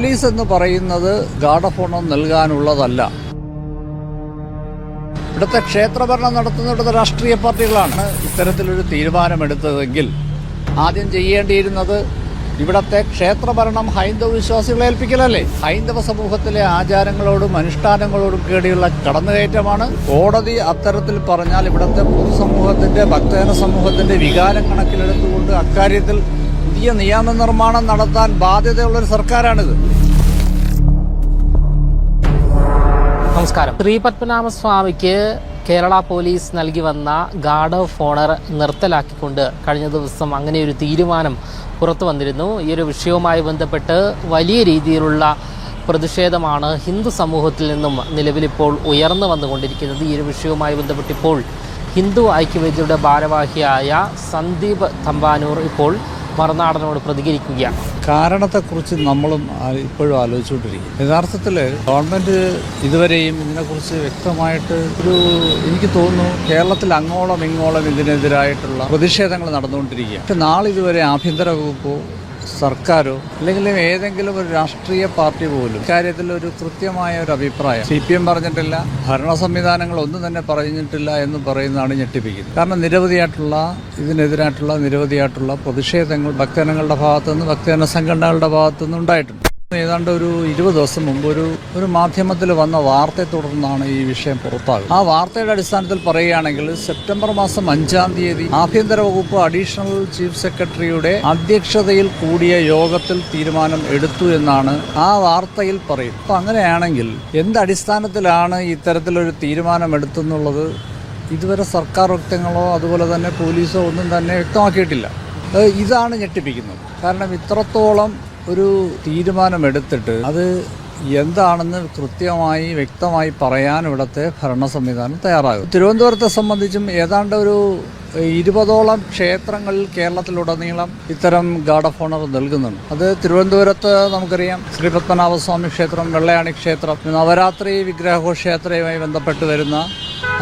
Police എന്ന് പറയുന്നത് guard of owner നൽകാനുള്ളതല്ല. ഇവിടുത്തെ ക്ഷേത്രഭരണം നടത്തുന്നിടത്ത് രാഷ്ട്രീയ പാർട്ടികളാണ് ഇത്തരത്തിലൊരു തീരുമാനമെടുത്തതെങ്കിൽ ആദ്യം ചെയ്യേണ്ടിയിരുന്നത് ഇവിടത്തെ ക്ഷേത്രഭരണം ഹൈന്ദവ വിശ്വാസികളെ ഏൽപ്പിക്കലല്ലേ? ഹൈന്ദവ സമൂഹത്തിലെ ആചാരങ്ങളോടും അനുഷ്ഠാനങ്ങളോടും കേടിയുള്ള കടന്നുകയറ്റമാണ്. കോടതി അത്തരത്തിൽ പറഞ്ഞാൽ ഇവിടത്തെ പൊതുസമൂഹത്തിന്റെ ഭക്തജന സമൂഹത്തിന്റെ വികാരം കണക്കിലെടുത്തുകൊണ്ട് അക്കാര്യത്തിൽ പുതിയ നിയമനിർമ്മാണം നടത്താൻ ബാധ്യതയുള്ള ഒരു സർക്കാരാണിത്. നമസ്കാരം. ശ്രീ പത്മനാഭസ്വാമിക്ക് കേരള പോലീസ് നൽകി വന്ന ഗാർഡ് ഓഫ് ഓണർ നിർത്തലാക്കിക്കൊണ്ട് കഴിഞ്ഞ ദിവസം അങ്ങനെ ഒരു തീരുമാനം പുറത്തു വന്നിരുന്നു. ഈ ഒരു വിഷയവുമായി ബന്ധപ്പെട്ട് വലിയ രീതിയിലുള്ള പ്രതിഷേധമാണ് ഹിന്ദു സമൂഹത്തിൽ നിന്നും നിലവിലിപ്പോൾ ഉയർന്നു വന്നുകൊണ്ടിരിക്കുന്നത്. ഈ ഒരു വിഷയവുമായി ബന്ധപ്പെട്ടിപ്പോൾ ഹിന്ദു ഐക്യവേദിയുടെ ഭാരവാഹിയായ സന്ദീപ് തമ്പാനൂർ ഇപ്പോൾ മറുനാടനോട് പ്രതികരിക്കുകയാണ്. കാരണത്തെക്കുറിച്ച് നമ്മളും ഇപ്പോഴും ആലോചിച്ചുകൊണ്ടിരിക്കും യഥാർത്ഥത്തിൽ ഗവൺമെന്റ് ഇതുവരെയും ഇതിനെക്കുറിച്ച് വ്യക്തമായിട്ട് ഒരു എനിക്ക് തോന്നുന്നു കേരളത്തിൽ അങ്ങോളം ഇങ്ങോളം ഇതിനെതിരായിട്ടുള്ള പ്രതിഷേധങ്ങൾ നടന്നുകൊണ്ടിരിക്കുക പക്ഷെ നാളിതുവരെ ആഭ്യന്തര വകുപ്പോ സർക്കാരോ അല്ലെങ്കിൽ ഏതെങ്കിലും ഒരു രാഷ്ട്രീയ പാർട്ടി പോലും ഇക്കാര്യത്തിൽ ഒരു കൃത്യമായ ഒരു അഭിപ്രായം സി പി എം പറഞ്ഞിട്ടില്ല ഭരണ സംവിധാനങ്ങൾ ഒന്നും തന്നെ പറഞ്ഞിട്ടില്ല എന്ന് പറയുന്നതാണ് ഞെട്ടിപ്പിക്കുന്നത്. കാരണം നിരവധിയായിട്ടുള്ള ഇതിനെതിരായിട്ടുള്ള നിരവധിയായിട്ടുള്ള പ്രതിഷേധങ്ങൾ ഭക്തജനങ്ങളുടെ ഭാഗത്തുനിന്ന് ഭക്തജന സംഘടനകളുടെ ഭാഗത്തുനിന്ന് ഉണ്ടായിട്ടുണ്ട്. ഏതാണ്ട് ഒരു ഇരുപത് ദിവസം മുമ്പ് ഒരു ഒരു മാധ്യമത്തിൽ വന്ന വാർത്തയെ തുടർന്നാണ് ഈ വിഷയം പുറത്താകുന്നത്. ആ വാർത്തയുടെ അടിസ്ഥാനത്തിൽ പറയുകയാണെങ്കിൽ സെപ്റ്റംബർ മാസം അഞ്ചാം തീയതി ആഭ്യന്തര വകുപ്പ് അഡീഷണൽ ചീഫ് സെക്രട്ടറിയുടെ അധ്യക്ഷതയിൽ കൂടിയ യോഗത്തിൽ തീരുമാനം എടുത്തു എന്നാണ് ആ വാർത്തയിൽ പറയും അപ്പൊ അങ്ങനെയാണെങ്കിൽ എന്ത് അടിസ്ഥാനത്തിലാണ് ഇത്തരത്തിലൊരു തീരുമാനം എടുത്തെന്നുള്ളത്? ഇതുവരെ സർക്കാർ വ്യക്തങ്ങളോ അതുപോലെ തന്നെ പോലീസോ ഒന്നും തന്നെ വ്യക്തമാക്കിയിട്ടില്ല. ഇതാണ് ഞെട്ടിപ്പിക്കുന്നത്. കാരണം ഇത്രത്തോളം ഒരു തീരുമാനമെടുത്തിട്ട് അത് എന്താണെന്ന് കൃത്യമായി വ്യക്തമായി പറയാൻ ഇവിടുത്തെ ഭരണ സംവിധാനം തയ്യാറാകും. തിരുവനന്തപുരത്തെ സംബന്ധിച്ചും ഏതാണ്ട് ഒരു ഇരുപതോളം ക്ഷേത്രങ്ങളിൽ കേരളത്തിലുടനീളം ഇത്തരം ഗാർഡ് ഓഫ് ഓണർ നൽകുന്നുണ്ട്. അത് തിരുവനന്തപുരത്ത് നമുക്കറിയാം. ശ്രീ പത്മനാഭസ്വാമി ക്ഷേത്രം വെള്ളയാണി ക്ഷേത്രം നവരാത്രി വിഗ്രഹഘോഷയാത്രയുമായി ബന്ധപ്പെട്ട് വരുന്ന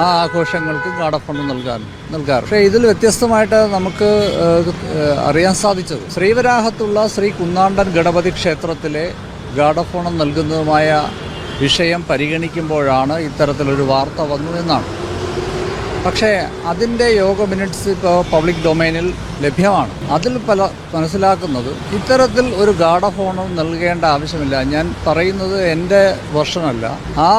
ആ ആഘോഷങ്ങൾക്ക് ഗാർഡ് നൽകാൻ നൽകാറ് പക്ഷേ ഇതിൽ വ്യത്യസ്തമായിട്ട് നമുക്ക് അറിയാൻ സാധിച്ചത് ശ്രീവരാഹത്തുള്ള ശ്രീ കുന്നാണ്ടൻ ഗണപതി ക്ഷേത്രത്തിലെ ഗാഡഫോണം നൽകുന്നതുമായ വിഷയം പരിഗണിക്കുമ്പോഴാണ് ഇത്തരത്തിലൊരു വാർത്ത വന്നു എന്നാണ്. പക്ഷേ അതിന്റെ യോഗ മിനിറ്റ്സ് ഇപ്പോൾ പബ്ലിക് ഡൊമൈനിൽ ലഭ്യമാണ്. അതിൽ പല മനസ്സിലാക്കുന്നത് ഇത്തരത്തിൽ ഒരു ഗാർഡ് നൽകേണ്ട ആവശ്യമില്ല. ഞാൻ പറയുന്നത് എന്റെ വർഷനല്ല. ആ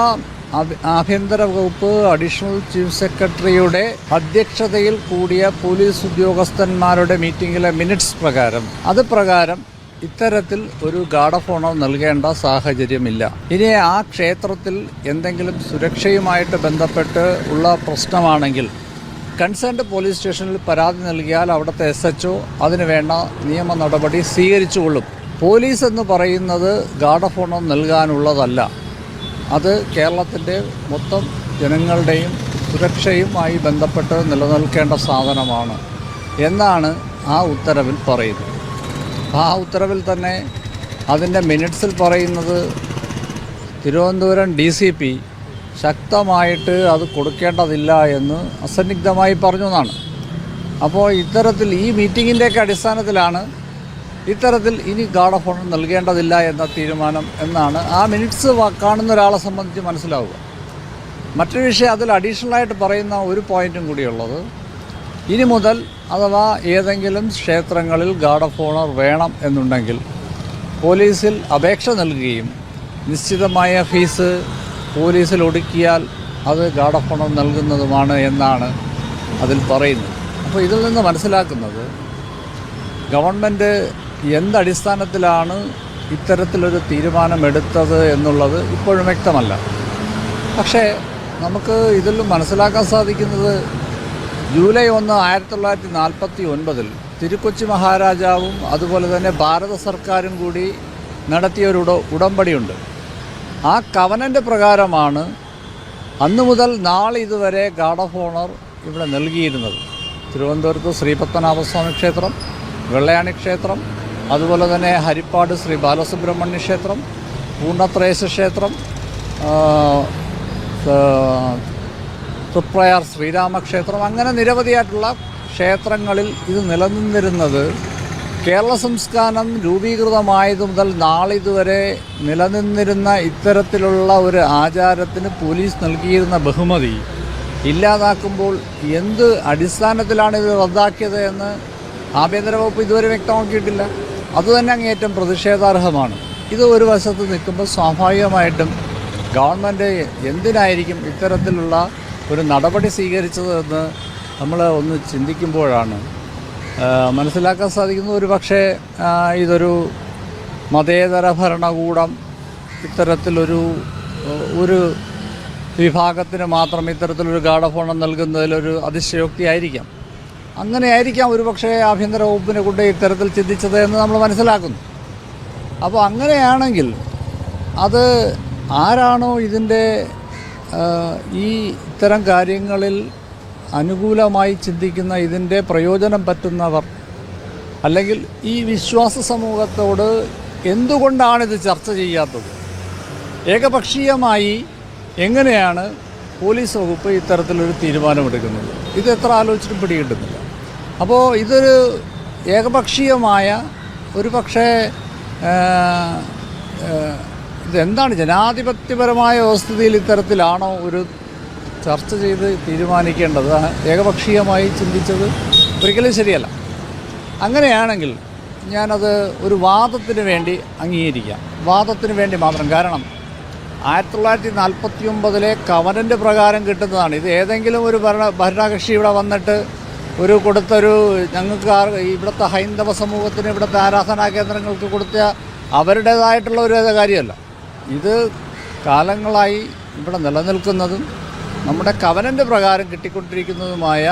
ആഭ്യന്തര വകുപ്പ് അഡീഷണൽ ചീഫ് സെക്രട്ടറിയുടെ അധ്യക്ഷതയിൽ കൂടിയ പോലീസ് ഉദ്യോഗസ്ഥന്മാരുടെ മീറ്റിംഗിലെ മിനിറ്റ്സ് പ്രകാരം. അത് പ്രകാരം ഇത്തരത്തിൽ ഒരു ഗാർഡ് ഓഫ് ഓണർ നൽകേണ്ട സാഹചര്യമില്ല. ഇനി ആ ക്ഷേത്രത്തിൽ എന്തെങ്കിലും സുരക്ഷയുമായിട്ട് ബന്ധപ്പെട്ട് ഉള്ള പ്രശ്നമാണെങ്കിൽ കൺസേൺഡ് പോലീസ് സ്റ്റേഷനിൽ പരാതി നൽകിയാൽ അവിടുത്തെ എസ് എച്ച് ഒ അതിന് വേണ്ട നിയമ നടപടി സ്വീകരിച്ചുകൊള്ളും. പോലീസ് എന്ന് പറയുന്നത് ഗാർഡ് ഓഫ് ഓണർ നൽകാനുള്ളതല്ല. അത് കേരളത്തിന്റെ മൊത്തം ജനങ്ങളുടെയും സുരക്ഷയുമായി ബന്ധപ്പെട്ട് നിലനിൽക്കേണ്ട സാധനമാണ് എന്നാണ് ആ ഉത്തരവിൽ പറയുന്നത്. ആ ഉത്തരവിൽ തന്നെ അതിന്റെ മിനിറ്റ്സിൽ പറയുന്നത് തിരുവനന്തപുരം ഡി സി പി ശക്തമായിട്ട് അത് കൊടുക്കേണ്ടതില്ല എന്ന് അസന്നിഗ്ധമായി പറഞ്ഞു എന്നാണ് അപ്പോൾ ഇത്തരത്തിൽ ഈ മീറ്റിങ്ങിന്റെയൊക്കെ അടിസ്ഥാനത്തിലാണ് ഇത്തരത്തിൽ ഇനി ഗാർഡ് ഓഫ് ഓണർ നൽകേണ്ടതില്ല എന്ന തീരുമാനം എന്നാണ് ആ മിനിറ്റ്സ് കാണുന്ന ഒരാളെ സംബന്ധിച്ച് മനസ്സിലാവുക. മറ്റൊരു വിഷയം അതിൽ അഡീഷണലായിട്ട് പറയുന്ന ഒരു പോയിന്റും കൂടിയുള്ളത്. ഇനി മുതൽ അഥവാ ഏതെങ്കിലും ക്ഷേത്രങ്ങളിൽ ഗാർഡ് ഓഫ് ഓണർ വേണം എന്നുണ്ടെങ്കിൽ പോലീസിൽ അപേക്ഷ നൽകുകയും നിശ്ചിതമായ ഫീസ് പോലീസിൽ ഒടുക്കിയാൽ അത് ഗാർഡ് ഓഫ് ഓണർ നൽകുന്നതുമാണ് എന്നാണ് അതിൽ പറയുന്നത്. അപ്പോൾ ഇതിൽ നിന്ന് മനസ്സിലാക്കുന്നത് ഗവൺമെന്റ് എന്തടിസ്ഥാനത്തിലാണ് ഇത്തരത്തിലൊരു തീരുമാനമെടുത്തത് എന്നുള്ളത് ഇപ്പോഴും വ്യക്തമല്ല. പക്ഷേ നമുക്ക് ഇതിൽ മനസ്സിലാക്കാൻ സാധിക്കുന്നത് ജൂലൈ ഒന്ന് ആയിരത്തി തൊള്ളായിരത്തി നാൽപ്പത്തി ഒൻപതിൽ തിരുക്കൊച്ചി മഹാരാജാവും അതുപോലെ തന്നെ ഭാരത സർക്കാരും കൂടി നടത്തിയ ഒരു ഉട ഉടമ്പടിയുണ്ട്. ആ കവനന്റെ പ്രകാരമാണ് അന്നു മുതൽ നാളെ ഇതുവരെ ഗാർഡ് ഓഫ് ഓണർ ഇവിടെ നൽകിയിരുന്നത്. തിരുവനന്തപുരത്ത് ശ്രീപത്മനാഭസ്വാമി ക്ഷേത്രം വെള്ളയാണി ക്ഷേത്രം അതുപോലെ തന്നെ ഹരിപ്പാട് ശ്രീ ബാലസുബ്രഹ്മണ്യ ക്ഷേത്രം പൂർണത്രേശ ക്ഷേത്രം തൃപ്രയാർ ശ്രീരാമക്ഷേത്രം അങ്ങനെ നിരവധിയായിട്ടുള്ള ക്ഷേത്രങ്ങളിൽ ഇത് നിലനിന്നിരുന്നത് കേരള സംസ്ഥാനം രൂപീകൃതമായത് മുതൽ നാളിതുവരെ നിലനിന്നിരുന്ന ഇത്തരത്തിലുള്ള ഒരു ആചാരത്തിന് പോലീസ് നൽകിയിരുന്ന ബഹുമതി ഇല്ലാതാക്കുമ്പോൾ എന്ത് അടിസ്ഥാനത്തിലാണ് ഇത് റദ്ദാക്കിയത് എന്ന് ആഭ്യന്തര വകുപ്പ് ഇതുവരെ വ്യക്തമാക്കിയിട്ടില്ല. അതുതന്നെ അങ്ങേയറ്റം പ്രതിഷേധാർഹമാണ്. ഇത് ഒരു വശത്ത് നിൽക്കുമ്പോൾ സ്വാഭാവികമായിട്ടും ഗവൺമെന്റ് എന്തിനായിരിക്കും ഇത്തരത്തിലുള്ള ഒരു നടപടി സ്വീകരിച്ചതെന്ന് നമ്മൾ ഒന്ന് ചിന്തിക്കുമ്പോഴാണ്. മനസ്സിലാക്കാൻ സാധിക്കുന്നത് ഒരു പക്ഷേ ഇതൊരു മതേതര ഭരണകൂടം ഇത്തരത്തിലൊരു ഒരു വിഭാഗത്തിന് മാത്രം ഇത്തരത്തിലൊരു ഗാഢഫോണം നൽകുന്നതിലൊരു അതിശയോക്തി ആയിരിക്കാം അങ്ങനെയായിരിക്കാം ഒരു പക്ഷേ ആഭ്യന്തര വകുപ്പിനെ കൊണ്ട് ഇത്തരത്തിൽ ചിന്തിച്ചത് എന്ന് നമ്മൾ മനസ്സിലാക്കുന്നു. അപ്പോൾ അങ്ങനെയാണെങ്കിൽ അത് ആരാണോ ഇതിന്റെ ഈ ഇത്തരം കാര്യങ്ങളിൽ അനുകൂലമായി ചിന്തിക്കുന്ന ഇതിന്റെ പ്രയോജനം പറ്റുന്നവർ അല്ലെങ്കിൽ ഈ വിശ്വാസ സമൂഹത്തോട് എന്തുകൊണ്ടാണിത് ചർച്ച ചെയ്യാത്തത്? ഏകപക്ഷീയമായി എങ്ങനെയാണ് പോലീസ് വകുപ്പ് ഇത്തരത്തിലൊരു തീരുമാനമെടുക്കുന്നത്? ഇത് എത്ര ആലോചിച്ചിട്ടും പിടികിട്ടുന്നില്ല. അപ്പോൾ ഇതൊരു ഏകപക്ഷീയമായ ഒരു പക്ഷേ ഇതെന്താണ് ജനാധിപത്യപരമായ വ്യവസ്ഥിതിയിൽ ഇത്തരത്തിലാണോ ഒരു ചർച്ച ചെയ്ത് തീരുമാനിക്കേണ്ടത്? ഏകപക്ഷീയമായി ചിന്തിച്ചത് ഒരിക്കലും ശരിയല്ല. അങ്ങനെയാണെങ്കിൽ ഞാനത് ഒരു വാദത്തിന് വേണ്ടി അംഗീകരിക്കാം. വാദത്തിന് വേണ്ടി മാത്രം. കാരണം ആയിരത്തി തൊള്ളായിരത്തി നാൽപ്പത്തി ഒമ്പതിലെ കവനന്റെ പ്രകാരം കിട്ടുന്നതാണ്. ഇത് ഏതെങ്കിലും ഒരു ഭരണ ഭരണകക്ഷി ഇവിടെ വന്നിട്ട് ഒരു കൊടുത്തൊരു ഞങ്ങൾക്ക് ഇവിടുത്തെ ഹൈന്ദവ സമൂഹത്തിന് ഇവിടുത്തെ ആരാധനാ കേന്ദ്രങ്ങൾക്ക് കൊടുത്ത അവരുടേതായിട്ടുള്ള ഒരു കാര്യമല്ല. ഇത് കാലങ്ങളായി ഇവിടെ നിലനിൽക്കുന്നതും നമ്മുടെ കവനന്റെ പ്രകാരം കിട്ടിക്കൊണ്ടിരിക്കുന്നതുമായ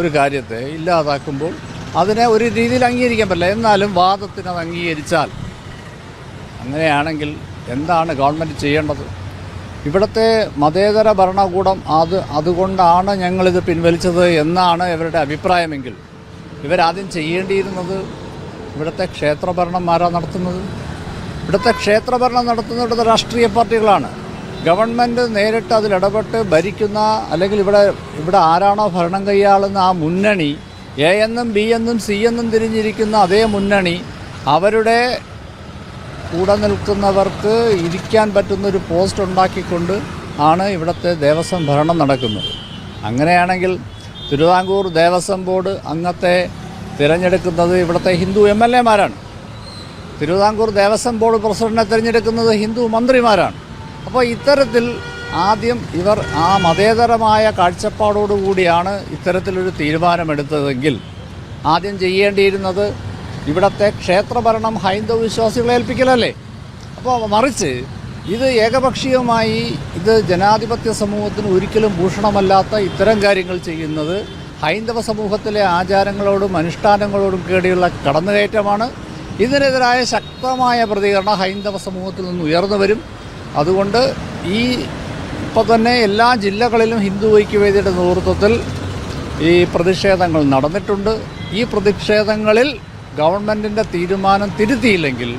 ഒരു കാര്യത്തെ ഇല്ലാതാക്കുമ്പോൾ അതിനെ ഒരു രീതിയിൽ അംഗീകരിക്കാൻ പറ്റില്ല. എന്നാലും വാദത്തിന് അത് അംഗീകരിച്ചാൽ അങ്ങനെയാണെങ്കിൽ എന്താണ് ഗവൺമെന്റ് ചെയ്യേണ്ടത്? ഇവിടുത്തെ മതേതര ഭരണകൂടം അത് അതുകൊണ്ടാണ് ഞങ്ങളിത് പിൻവലിച്ചത് എന്നാണ് ഇവരുടെ അഭിപ്രായമെങ്കിൽ. ഇവരാദ്യം ചെയ്യേണ്ടിയിരുന്നത് ഇവിടുത്തെ ക്ഷേത്രഭരണന്മാരാണ് നടത്തുന്നത്? ഇവിടുത്തെ ക്ഷേത്രഭരണം നടത്തുന്ന രാഷ്ട്രീയ പാർട്ടികളാണ്. ഗവൺമെന്റ് നേരിട്ട് അതിലിടപെട്ട് ഭരിക്കുന്ന അല്ലെങ്കിൽ ഇവിടെ ഇവിടെ ആരാണോ ഭരണം കൈയാളുന്ന ആ മുന്നണി എ എന്നും ബി എന്നും സി എന്നും തിരിഞ്ഞിരിക്കുന്ന അതേ മുന്നണി അവരുടെ കൂടെ നിൽക്കുന്നവർക്ക് ഇരിക്കാൻ പറ്റുന്നൊരു പോസ്റ്റ് ഉണ്ടാക്കിക്കൊണ്ട് ആണ് ഇവിടുത്തെ ദേവസ്വം ഭരണം നടക്കുന്നത്. അങ്ങനെയാണെങ്കിൽ തിരുവിതാംകൂർ ദേവസ്വം ബോർഡ് അംഗത്തെ തിരഞ്ഞെടുക്കുന്നത് ഇവിടുത്തെ ഹിന്ദു എം എൽ എമാരാണ്. തിരുവിതാംകൂർ ദേവസ്വം ബോർഡ് പ്രസിഡന്റിനെ തിരഞ്ഞെടുക്കുന്നത് ഹിന്ദു മന്ത്രിമാരാണ്. അപ്പോൾ ഇത്തരത്തിൽ ആദ്യം ഇവർ ആ മതേതരമായ കാഴ്ചപ്പാടോടുകൂടിയാണ് ഇത്തരത്തിലൊരു തീരുമാനമെടുത്തതെങ്കിൽ ആദ്യം ചെയ്യേണ്ടിയിരുന്നത് ഇവിടുത്തെ ക്ഷേത്രഭരണം ഹൈന്ദവ വിശ്വാസികളെ ഏൽപ്പിക്കലല്ലേ? അപ്പോൾ മറിച്ച് ഇത് ഏകപക്ഷീയമായി ഇത് ജനാധിപത്യ സമൂഹത്തിന് ഒരിക്കലും ഭൂഷണമല്ലാത്ത ഇത്തരം കാര്യങ്ങൾ ചെയ്യുന്നത് ഹൈന്ദവ സമൂഹത്തിലെ ആചാരങ്ങളോടും അനുഷ്ഠാനങ്ങളോടും കേടിയുള്ള കടന്നുകയറ്റമാണ്. ഇതിനെതിരായ ശക്തമായ പ്രതികരണം ഹൈന്ദവ സമൂഹത്തിൽ നിന്ന് ഉയർന്നു വരും. അതുകൊണ്ട് ഈ ഇപ്പോൾ തന്നെ എല്ലാ ജില്ലകളിലും ഹിന്ദു ഐക്യവേദിയുടെ നേതൃത്വത്തിൽ ഈ പ്രതിഷേധങ്ങൾ നടന്നിട്ടുണ്ട്. ഈ പ്രതിഷേധങ്ങളിൽ ഗവൺമെന്റിന്റെ തീരുമാനം തിരുത്തിയില്ലെങ്കിൽ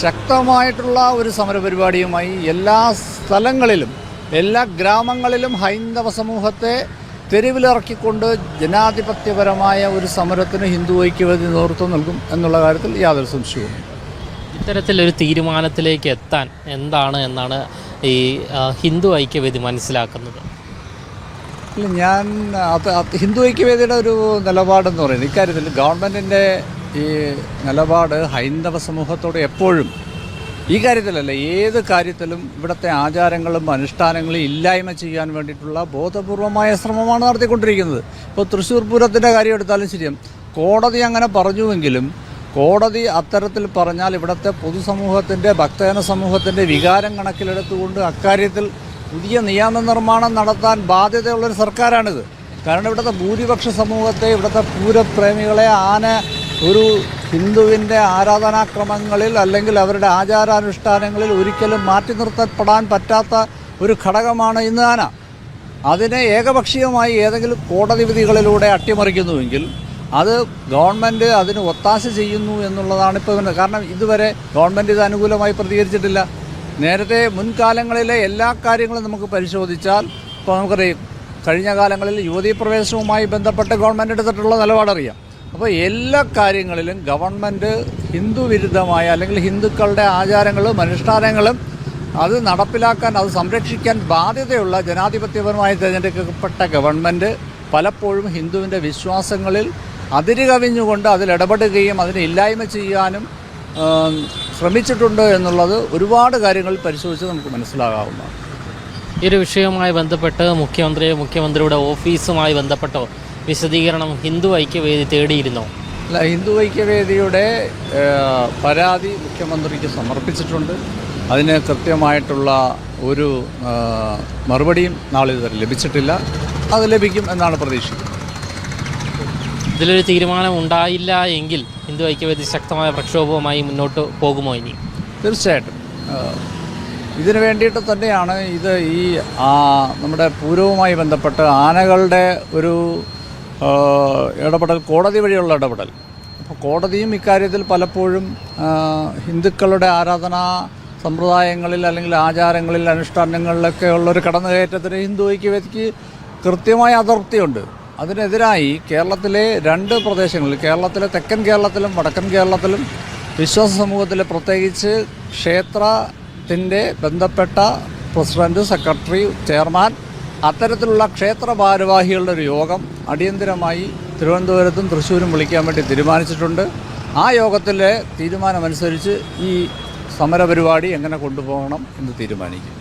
ശക്തമായിട്ടുള്ള ഒരു സമരപരിപാടിയുമായി എല്ലാ സ്ഥലങ്ങളിലും എല്ലാ ഗ്രാമങ്ങളിലും ഹൈന്ദവ സമൂഹത്തെ തെരുവിലിറക്കിക്കൊണ്ട് ജനാധിപത്യപരമായ ഒരു സമരത്തിന് ഹിന്ദു ഐക്യവേദി നേതൃത്വം നൽകും എന്നുള്ള കാര്യത്തിൽ യാതൊരു സംശയവും ഇത്തരത്തിലൊരു തീരുമാനത്തിലേക്ക് എത്താൻ എന്താണ് എന്നാണ് ഈ ഹിന്ദു ഐക്യവേദി മനസ്സിലാക്കുന്നത്? ഇല്ല ഞാൻ അത് ഹിന്ദു ഐക്യവേദിയുടെ ഒരു നിലപാടെന്ന് പറയുന്നത് ഇക്കാര്യത്തിൽ ഗവൺമെന്റിന്റെ ഈ നിലപാട് ഹൈന്ദവ സമൂഹത്തോട് എപ്പോഴും ഈ കാര്യത്തിലല്ല ഏത് കാര്യത്തിലും ഇവിടുത്തെ ആചാരങ്ങളും അനുഷ്ഠാനങ്ങളും ഇല്ലായ്മ ചെയ്യാൻ വേണ്ടിയിട്ടുള്ള ബോധപൂർവമായ ശ്രമമാണ് നടത്തിക്കൊണ്ടിരിക്കുന്നത്. ഇപ്പോൾ തൃശ്ശൂർ പൂരത്തിന്റെ കാര്യം എടുത്താലും ശരിയാണ് കോടതി അങ്ങനെ പറഞ്ഞുവെങ്കിലും കോടതി അത്തരത്തിൽ പറഞ്ഞാൽ ഇവിടുത്തെ പൊതുസമൂഹത്തിന്റെ ഭക്തജന സമൂഹത്തിന്റെ വികാരം കണക്കിലെടുത്തുകൊണ്ട് അക്കാര്യത്തിൽ പുതിയ നിയമനിർമ്മാണം നടത്താൻ ബാധ്യതയുള്ളൊരു സർക്കാരാണിത്. കാരണം ഇവിടുത്തെ ഭൂരിപക്ഷ സമൂഹത്തെ ഇവിടുത്തെ പൂരപ്രേമികളെ ആന ഒരു ഹിന്ദുവിന്റെ ആരാധനാക്രമങ്ങളിൽ അല്ലെങ്കിൽ അവരുടെ ആചാരാനുഷ്ഠാനങ്ങളിൽ ഒരിക്കലും മാറ്റി നിർത്തപ്പെടാൻ പറ്റാത്ത ഒരു ഘടകമാണ് ഇന്ന് ആന അതിനെ ഏകപക്ഷീയമായി ഏതെങ്കിലും കോടതി വിധികളിലൂടെ അട്ടിമറിക്കുന്നുവെങ്കിൽ അത് ഗവൺമെന്റ് അതിന് ഒത്താശ ചെയ്യുന്നു എന്നുള്ളതാണ് ഇപ്പോൾ കാരണം ഇതുവരെ ഗവൺമെന്റ് ഇത് അനുകൂലമായി പ്രതികരിച്ചിട്ടില്ല. നേരത്തെ മുൻകാലങ്ങളിലെ എല്ലാ കാര്യങ്ങളും നമുക്ക് പരിശോധിച്ചാൽ ഇപ്പോൾ നമുക്കറിയാം. കഴിഞ്ഞ കാലങ്ങളിൽ യുവതീ പ്രവേശനവുമായി ബന്ധപ്പെട്ട് ഗവൺമെന്റ് എടുത്തിട്ടുള്ള നിലപാടറിയാം. അപ്പോൾ എല്ലാ കാര്യങ്ങളിലും ഗവൺമെന്റ് ഹിന്ദു വിരുദ്ധമായ അല്ലെങ്കിൽ ഹിന്ദുക്കളുടെ ആചാരങ്ങളും അനുഷ്ഠാനങ്ങളും അത് നടപ്പിലാക്കാൻ അത് സംരക്ഷിക്കാൻ ബാധ്യതയുള്ള ജനാധിപത്യപരമായി തിരഞ്ഞെടുക്കപ്പെട്ട ഗവൺമെന്റ് പലപ്പോഴും ഹിന്ദുവിന്റെ വിശ്വാസങ്ങളിൽ അതിരുകവിഞ്ഞുകൊണ്ട് അതിൽ ഇടപെടുകയും അതിനെ ഇല്ലായ്മ ചെയ്യാനും ശ്രമിച്ചിട്ടുണ്ട് എന്നുള്ളത് ഒരുപാട് കാര്യങ്ങൾ പരിശോധിച്ച് നമുക്ക് മനസ്സിലാകാവുന്നതാണ്. ഈ ഒരു വിഷയവുമായി ബന്ധപ്പെട്ട് മുഖ്യമന്ത്രിയോ മുഖ്യമന്ത്രിയുടെ ഓഫീസുമായി ബന്ധപ്പെട്ടോ വിശദീകരണം ഹിന്ദു ഐക്യവേദി തേടിയിരുന്നോ. അല്ല ഹിന്ദു ഐക്യവേദിയുടെ പരാതി മുഖ്യമന്ത്രിക്ക് സമർപ്പിച്ചിട്ടുണ്ട്. അതിന് കൃത്യമായിട്ടുള്ള ഒരു മറുപടിയും നാളെ ഇതുവരെ ലഭിച്ചിട്ടില്ല. അത് ലഭിക്കും എന്നാണ് പ്രതീക്ഷിക്കുന്നത്. ഇതിലൊരു തീരുമാനം ഉണ്ടായില്ല എങ്കിൽ ഹിന്ദു ഐക്യവേദി ശക്തമായ പ്രക്ഷോഭവുമായി മുന്നോട്ട് പോകുമോ ഇനി? തീർച്ചയായിട്ടും. ഇതിനു വേണ്ടിയിട്ട് തന്നെയാണ് ഇത് ഈ നമ്മുടെ പൂരവുമായി ബന്ധപ്പെട്ട് ആനകളുടെ ഒരു ഇടപെടൽ കോടതി വഴിയുള്ള ഇടപെടൽ. അപ്പോൾ കോടതിയും ഇക്കാര്യത്തിൽ പലപ്പോഴും ഹിന്ദുക്കളുടെ ആരാധനാ സമ്പ്രദായങ്ങളിൽ അല്ലെങ്കിൽ ആചാരങ്ങളിൽ അനുഷ്ഠാനങ്ങളിലൊക്കെ ഉള്ളൊരു കടന്നുകയറ്റത്തിന് ഹിന്ദു ഐക്യവ്യക്തിക്ക് കൃത്യമായ അതൃപ്തിയുണ്ട്. അതിനെതിരായി കേരളത്തിലെ രണ്ട് പ്രദേശങ്ങളിൽ കേരളത്തിലെ തെക്കൻ കേരളത്തിലും വടക്കൻ കേരളത്തിലും വിശ്വാസ സമൂഹത്തിൽ പ്രത്യേകിച്ച് ക്ഷേത്രത്തിന്റെ ബന്ധപ്പെട്ട പ്രസിഡന്റ് സെക്രട്ടറി ചെയർമാൻ അത്തരത്തിലുള്ള ക്ഷേത്ര ഭാരവാഹികളുടെ ഒരു യോഗം അടിയന്തിരമായി തിരുവനന്തപുരത്തും തൃശ്ശൂരും വിളിക്കാൻ വേണ്ടി തീരുമാനിച്ചിട്ടുണ്ട്. ആ യോഗത്തിലെ തീരുമാനമനുസരിച്ച് ഈ സമരപരിപാടി എങ്ങനെ കൊണ്ടുപോകണം എന്ന് തീരുമാനിക്കും.